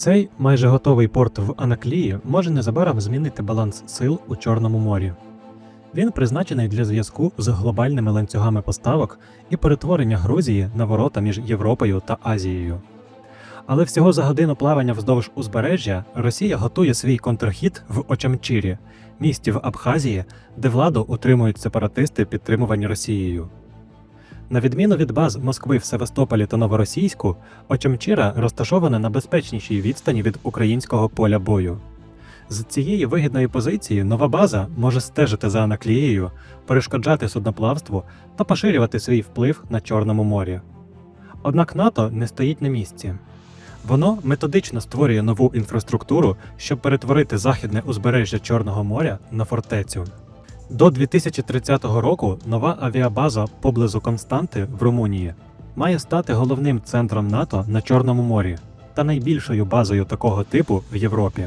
Цей майже готовий порт в Анаклії може незабаром змінити баланс сил у Чорному морі. Він призначений для зв'язку з глобальними ланцюгами поставок і перетворення Грузії на ворота між Європою та Азією. Але всього за годину плавання вздовж узбережжя Росія готує свій контрхід в Очамчирі, місті в Абхазії, де владу утримують сепаратисти, підтримувані Росією. На відміну від баз Москви в Севастополі та Новоросійську, Очамчира розташована на безпечнішій відстані від українського поля бою. З цієї вигідної позиції нова база може стежити за Анаклією, перешкоджати судноплавству та поширювати свій вплив на Чорному морі. Однак НАТО не стоїть на місці. Воно методично створює нову інфраструктуру, щоб перетворити західне узбережжя Чорного моря на фортецю. До 2030 року нова авіабаза поблизу Константи в Румунії має стати головним центром НАТО на Чорному морі та найбільшою базою такого типу в Європі.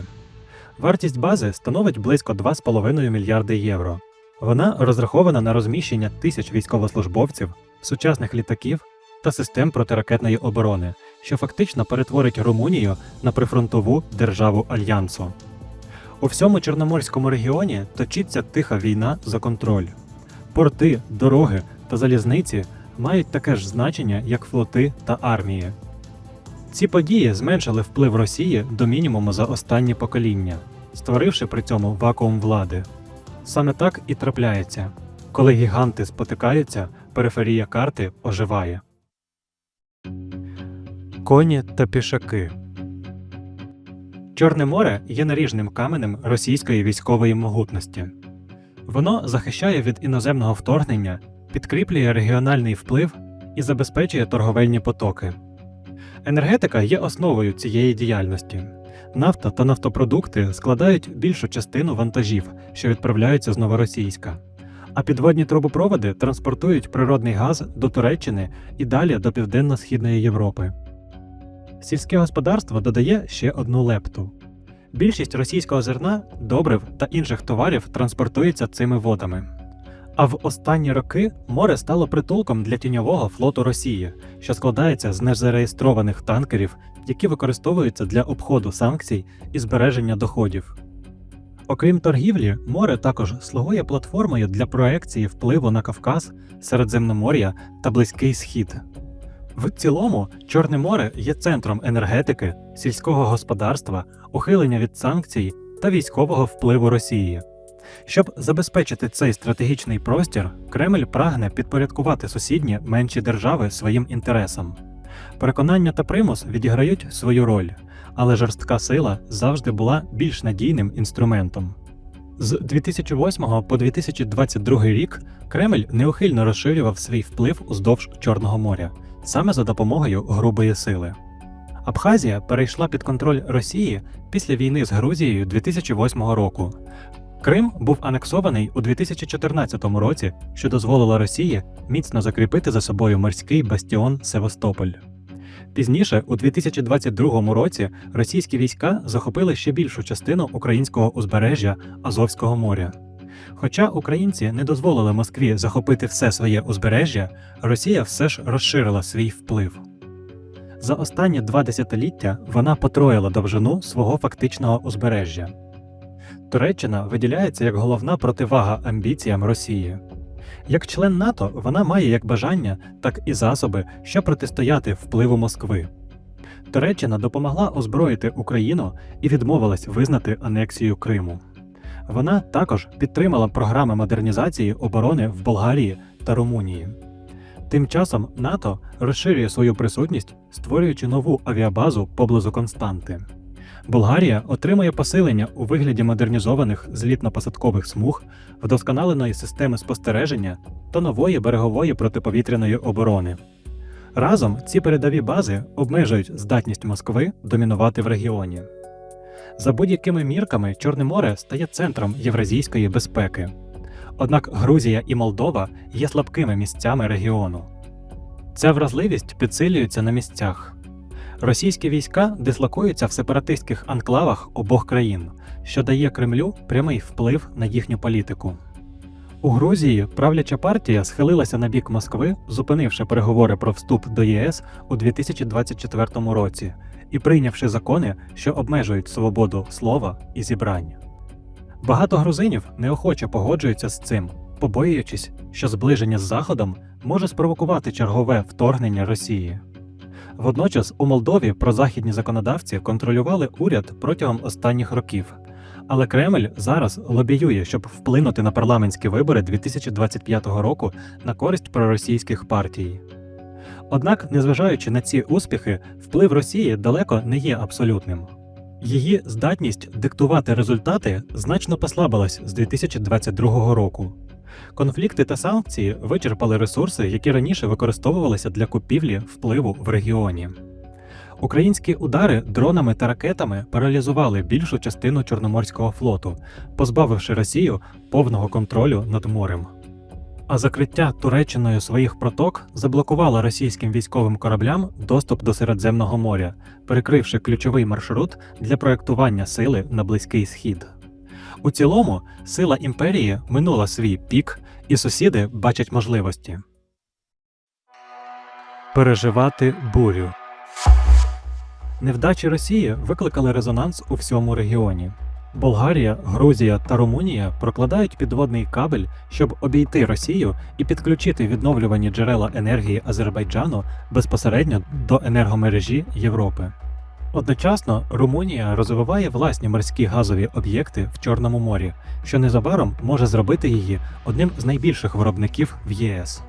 Вартість бази становить близько 2,5 мільярди євро. Вона розрахована на розміщення тисяч військовослужбовців, сучасних літаків та систем протиракетної оборони, що фактично перетворить Румунію на прифронтову державу альянсу. У всьому Чорноморському регіоні точиться тиха війна за контроль. Порти, дороги та залізниці мають таке ж значення, як флоти та армії. Ці події зменшили вплив Росії до мінімуму за останні покоління, створивши при цьому вакуум влади. Саме так і трапляється. Коли гіганти спотикаються, периферія карти оживає. Коні та пішаки Чорне море є наріжним каменем російської військової могутності. Воно захищає від іноземного вторгнення, підкріплює регіональний вплив і забезпечує торговельні потоки. Енергетика є основою цієї діяльності. Нафта та нафтопродукти складають більшу частину вантажів, що відправляються з Новоросійська. А підводні трубопроводи транспортують природний газ до Туреччини і далі до Південно-Східної Європи. Сільське господарство додає ще одну лепту. Більшість російського зерна, добрив та інших товарів транспортується цими водами. А в останні роки море стало притулком для тіньового флоту Росії, що складається з незареєстрованих танкерів, які використовуються для обходу санкцій і збереження доходів. Окрім торгівлі, море також слугує платформою для проекції впливу на Кавказ, Середземномор'я та Близький Схід. В цілому, Чорне море є центром енергетики, сільського господарства, ухилення від санкцій та військового впливу Росії. Щоб забезпечити цей стратегічний простір, Кремль прагне підпорядкувати сусідні менші держави своїм інтересам. Переконання та примус відіграють свою роль, але жорстка сила завжди була більш надійним інструментом. З 2008 по 2022 рік Кремль неухильно розширював свій вплив уздовж Чорного моря саме за допомогою грубої сили. Абхазія перейшла під контроль Росії після війни з Грузією 2008 року. Крим був анексований у 2014 році, що дозволило Росії міцно закріпити за собою морський бастіон Севастополь. Пізніше, у 2022 році, російські війська захопили ще більшу частину українського узбережжя Азовського моря. Хоча українці не дозволили Москві захопити все своє узбережжя, Росія все ж розширила свій вплив. За останні два десятиліття вона потроїла довжину свого фактичного узбережжя. Туреччина виділяється як головна противага амбіціям Росії. Як член НАТО, вона має як бажання, так і засоби, щоб протистояти впливу Москви. Туреччина допомогла озброїти Україну і відмовилась визнати анексію Криму. Вона також підтримала програми модернізації оборони в Болгарії та Румунії. Тим часом НАТО розширює свою присутність, створюючи нову авіабазу поблизу Константи. Болгарія отримує посилення у вигляді модернізованих злітно-посадкових смуг, вдосконаленої системи спостереження та нової берегової протиповітряної оборони. Разом ці передові бази обмежують здатність Москви домінувати в регіоні. За будь-якими мірками Чорне море стає центром євразійської безпеки. Однак Грузія і Молдова є слабкими місцями регіону. Ця вразливість підсилюється на місцях. Російські війська дислокуються в сепаратистських анклавах обох країн, що дає Кремлю прямий вплив на їхню політику. У Грузії правляча партія схилилася на бік Москви, зупинивши переговори про вступ до ЄС у 2024 році, і прийнявши закони, що обмежують свободу слова і зібрань. Багато грузинів неохоче погоджуються з цим, побоюючись, що зближення з Заходом може спровокувати чергове вторгнення Росії. Водночас у Молдові прозахідні законодавці контролювали уряд протягом останніх років, але Кремль зараз лобіює, щоб вплинути на парламентські вибори 2025 року на користь проросійських партій. Однак, незважаючи на ці успіхи, вплив Росії далеко не є абсолютним. Її здатність диктувати результати значно послабилась з 2022 року. Конфлікти та санкції вичерпали ресурси, які раніше використовувалися для купівлі впливу в регіоні. Українські удари дронами та ракетами паралізували більшу частину Чорноморського флоту, позбавивши Росію повного контролю над морем. А закриття Туреччиною своїх проток заблокувало російським військовим кораблям доступ до Середземного моря, перекривши ключовий маршрут для проєктування сили на Близький Схід. У цілому, сила імперії минула свій пік, і сусіди бачать можливості. Переживати бурю. Невдачі Росії викликали резонанс у всьому регіоні. Болгарія, Грузія та Румунія прокладають підводний кабель, щоб обійти Росію і підключити відновлювані джерела енергії Азербайджану безпосередньо до енергомережі Європи. Одночасно Румунія розвиває власні морські газові об'єкти в Чорному морі, що незабаром може зробити її одним з найбільших виробників в ЄС.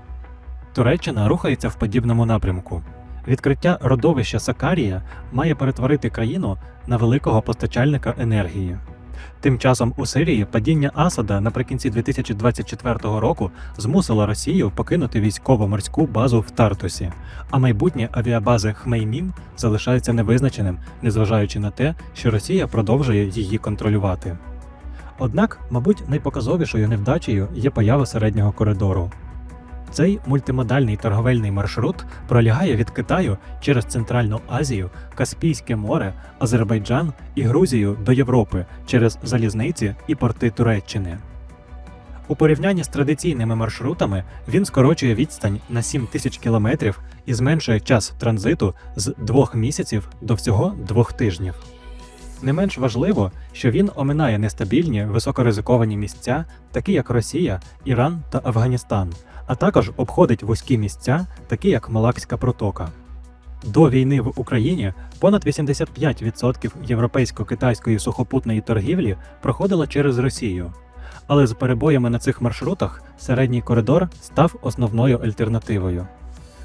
Туреччина рухається в подібному напрямку. Відкриття родовища Сакарія має перетворити країну на великого постачальника енергії. Тим часом у Сирії падіння Асада наприкінці 2024 року змусило Росію покинути військово-морську базу в Тартусі, а майбутнє авіабази Хмеймім залишається невизначеним, незважаючи на те, що Росія продовжує її контролювати. Однак, мабуть, найпоказовішою невдачею є поява середнього коридору. Цей мультимодальний торговельний маршрут пролягає від Китаю через Центральну Азію, Каспійське море, Азербайджан і Грузію до Європи через залізниці і порти Туреччини. У порівнянні з традиційними маршрутами він скорочує відстань на 7 тисяч кілометрів і зменшує час транзиту з двох місяців до всього двох тижнів. Не менш важливо, що він оминає нестабільні високоризиковані місця, такі як Росія, Іран та Афганістан, а також обходить вузькі місця, такі як Малакська протока. До війни в Україні понад 85% європейсько-китайської сухопутної торгівлі проходило через Росію. Але з перебоями на цих маршрутах середній коридор став основною альтернативою.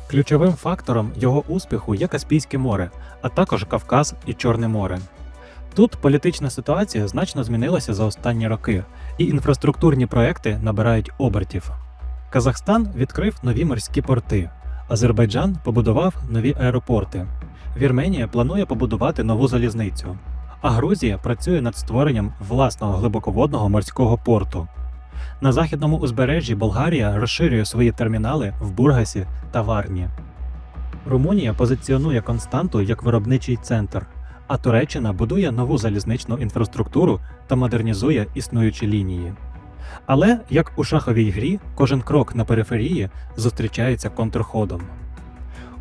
Ключовим фактором його успіху є Каспійське море, а також Кавказ і Чорне море. Тут політична ситуація значно змінилася за останні роки, і інфраструктурні проекти набирають обертів. Казахстан відкрив нові морські порти. Азербайджан побудував нові аеропорти. Вірменія планує побудувати нову залізницю. А Грузія працює над створенням власного глибоководного морського порту. На західному узбережжі Болгарія розширює свої термінали в Бургасі та Варні. Румунія позиціонує Константу як виробничий центр, а Туреччина будує нову залізничну інфраструктуру та модернізує існуючі лінії. Але як у шаховій грі, кожен крок на периферії зустрічається контрходом.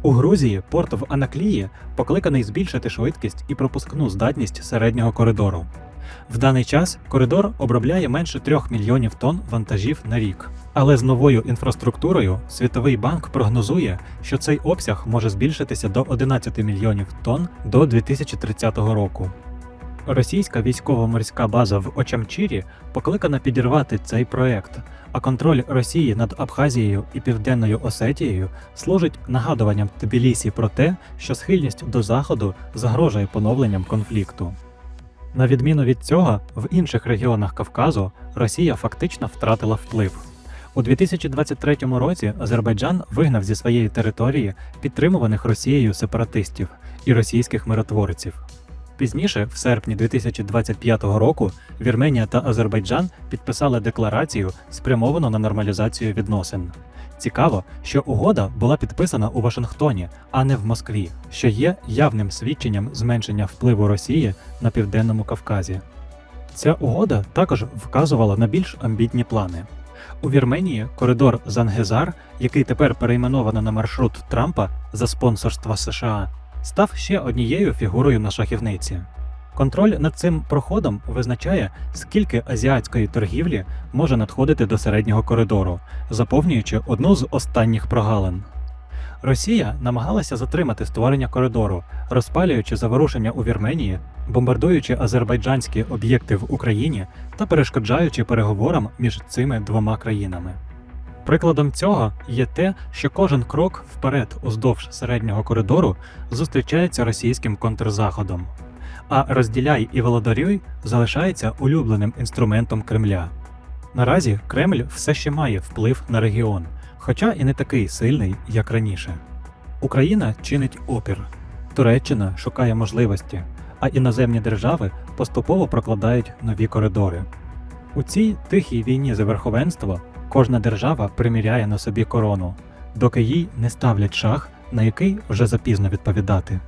У Грузії порт в Анаклії покликаний збільшити швидкість і пропускну здатність середнього коридору. В даний час коридор обробляє менше 3 мільйонів тонн вантажів на рік. Але з новою інфраструктурою Світовий банк прогнозує, що цей обсяг може збільшитися до 11 мільйонів тонн до 2030 року. Російська військово-морська база в Очамчірі покликана підірвати цей проект, а контроль Росії над Абхазією і Південною Осетією служить нагадуванням Тбілісі про те, що схильність до заходу загрожує поновленням конфлікту. На відміну від цього, в інших регіонах Кавказу Росія фактично втратила вплив. У 2023 році Азербайджан вигнав зі своєї території підтримуваних Росією сепаратистів і російських миротворців. Пізніше, в серпні 2025 року, Вірменія та Азербайджан підписали декларацію, спрямовану на нормалізацію відносин. Цікаво, що угода була підписана у Вашингтоні, а не в Москві, що є явним свідченням зменшення впливу Росії на південному Кавказі. Ця угода також вказувала на більш амбітні плани. У Вірменії коридор Зангезар, який тепер перейменовано на маршрут Трампа за спонсорства США, став ще однією фігурою на шахівниці. Контроль над цим проходом визначає, скільки азіатської торгівлі може надходити до середнього коридору, заповнюючи одну з останніх прогалин. Росія намагалася затримати створення коридору, розпалюючи заворушення у Вірменії, бомбардуючи азербайджанські об'єкти в Україні та перешкоджаючи переговорам між цими двома країнами. Прикладом цього є те, що кожен крок вперед уздовж середнього коридору зустрічається російським контрзаходом, а розділяй і володарюй залишається улюбленим інструментом Кремля. Наразі Кремль все ще має вплив на регіон, хоча і не такий сильний, як раніше. Україна чинить опір, Туреччина шукає можливості, а іноземні держави поступово прокладають нові коридори. У цій тихій війні за верховенство кожна держава приміряє на собі корону, доки їй не ставлять шах, на який вже запізно відповідати.